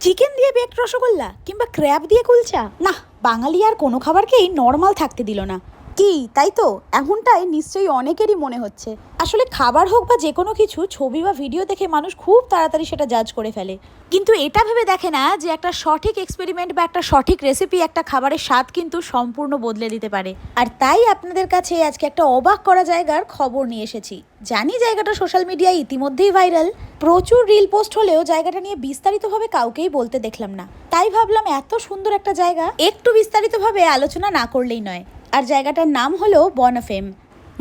Chicken দিয়ে baked rasgulla কিংবা crab দিয়ে কুলচা? না, বাঙালি আর কোনো খাবারকেই নর্মাল থাকতে দিল না। কি তাই তো? এমনটাই নিশ্চয়ই অনেকেরই মনে হচ্ছে। আসলে খাবার হোক বা যে কোনো কিছু, ছবি বা ভিডিও দেখে মানুষ খুব তাড়াতাড়ি সেটা জাজ করে ফেলে। কিন্তু এটা ভেবে দেখে না যে একটা সঠিক এক্সপেরিমেন্ট বা একটা সঠিক রেসিপি একটা খাবারের স্বাদ কিন্তু সম্পূর্ণ বদলে দিতে পারে। আর তাই আপনাদের কাছে আজকে একটা অবাক করা জায়গার খবর নিয়ে এসেছি। জানি জায়গাটা সোশ্যাল মিডিয়ায় ইতিমধ্যেই ভাইরাল প্রচুর রিল পোস্ট হলেও জায়গাটা নিয়ে বিস্তারিতভাবে কাউকেই বলতে দেখলাম না। তাই ভাবলাম এত সুন্দর একটা জায়গা, একটু বিস্তারিতভাবে আলোচনা না করলেই নয়। আর জায়গাটার নাম হলো বনাফেম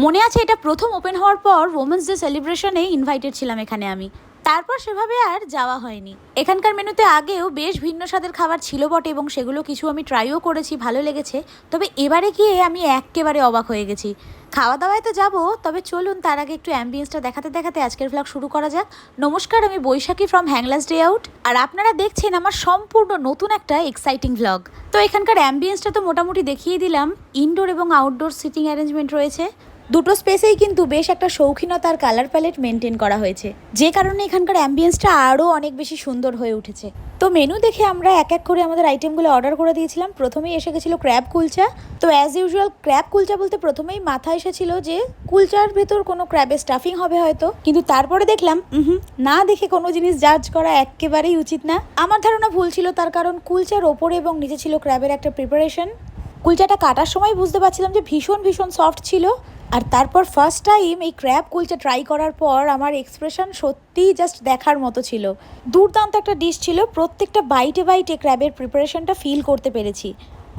মনে আছে এটা প্রথম ওপেন হওয়ার পর ওমেন্স ডে সেলিব্রেশনে ইনভাইটেড ছিলাম এখানে আমি। তারপর সেভাবে আর যাওয়া হয়নি। এখানকার মেনুতে আগেও বেশ ভিন্ন স্বাদের খাবার ছিল বটে এবং সেগুলো কিছু আমি ট্রাইও করেছি, ভালো লেগেছে। তবে এবারে গিয়ে আমি একেবারে অবাক হয়ে গেছি। খাওয়া দাওয়ায় তো যাব, তবে চলুন তার আগে একটু অ্যাম্বিয়েন্সটা দেখাতে দেখাতে আজকের ভ্লগ শুরু করা যাক। নমস্কার, আমি Baishakhi from Hangla's day out আর আপনারা দেখছেন আমার সম্পূর্ণ নতুন একটা এক্সাইটিং ভ্লগ তো এখানকার অ্যাম্বিয়েন্সটা তো মোটামুটি দেখিয়ে দিলাম। ইনডোর এবং আউটডোর সিটিং অ্যারেঞ্জমেন্ট রয়েছে। দুটো স্পেসেই কিন্তু বেশ একটা শৌখিনতার কালার প্যালেট মেনটেন করা হয়েছে। যে কারণে এখানকার অ্যাম্বিয়েন্সটা আরও অনেক বেশি সুন্দর হয়ে উঠেছে। তো মেনু দেখে আমরা এক এক করে আমাদের আইটেমগুলো অর্ডার করে দিয়েছিলাম। প্রথমেই এসে গেছিল ক্র্যাব কুলচা। তো অ্যাজ ইউজুয়াল ক্র্যাব কুলচা বলতে প্রথমেই মাথা এসেছিল যে কুলচার ভেতর কোনো ক্র্যাবের স্টাফিং হবে হয়তো। কিন্তু তারপরে দেখলাম হুম, না দেখে কোনো জিনিস জাজ করা একেবারেই উচিত না। আমার ধারণা ভুল ছিল, তার কারণ কুলচার ওপরে এবং নিচে ছিল ক্র্যাবের একটা প্রিপারেশন কুলচাটা কাটার সময় বুঝতে পারছিলাম যে ভীষণ ভীষণ সফট ছিল। আর তারপর ফার্স্ট টাইম এই ক্র্যাব কুলচা ট্রাই করার পর আমার এক্সপ্রেশন সত্যিই জাস্ট দেখার মতো ছিল। দুর্দান্ত একটা ডিশ ছিল, প্রত্যেকটা বাইটে বাইটে ক্র্যাবের প্রিপারেশনটা ফিল করতে পেরেছি।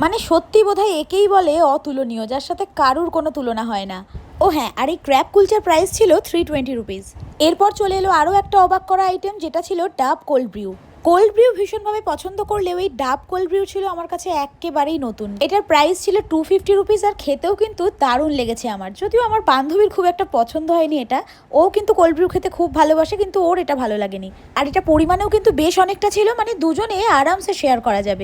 মানে সত্যি বোধহয় একেই বলে অতুলনীয়, যার সাথে কারুর কোনো তুলনা হয় না। ও হ্যাঁ আর এই ক্র্যাব কুলচার প্রাইস ছিল থ্রি টোয়েন্টি রুপিস এরপর চলে এলো আরও একটা অবাক করা আইটেম যেটা ছিল ডাব কোল্ড ব্রিউ কোল্ড ব্রিউ ভীষণভাবে পছন্দ করলেও এই ডাব কোল্ড ব্রিউ ছিল আমার কাছে একেবারেই নতুন। এটার প্রাইস ছিল টু ফিফটি রুপিস আর খেতেও কিন্তু দারুণ লেগেছে আমার। যদিও আমার বান্ধবীর খুব একটা পছন্দ হয়নি এটা, ও কিন্তু কোল্ড ব্রিউ খেতে খুব ভালোবাসে, কিন্তু ওর এটা ভালো লাগেনি। আর এটা পরিমাণেও কিন্তু বেশ অনেকটা ছিল মানে দুজনে আরামসে শেয়ার করা যাবে।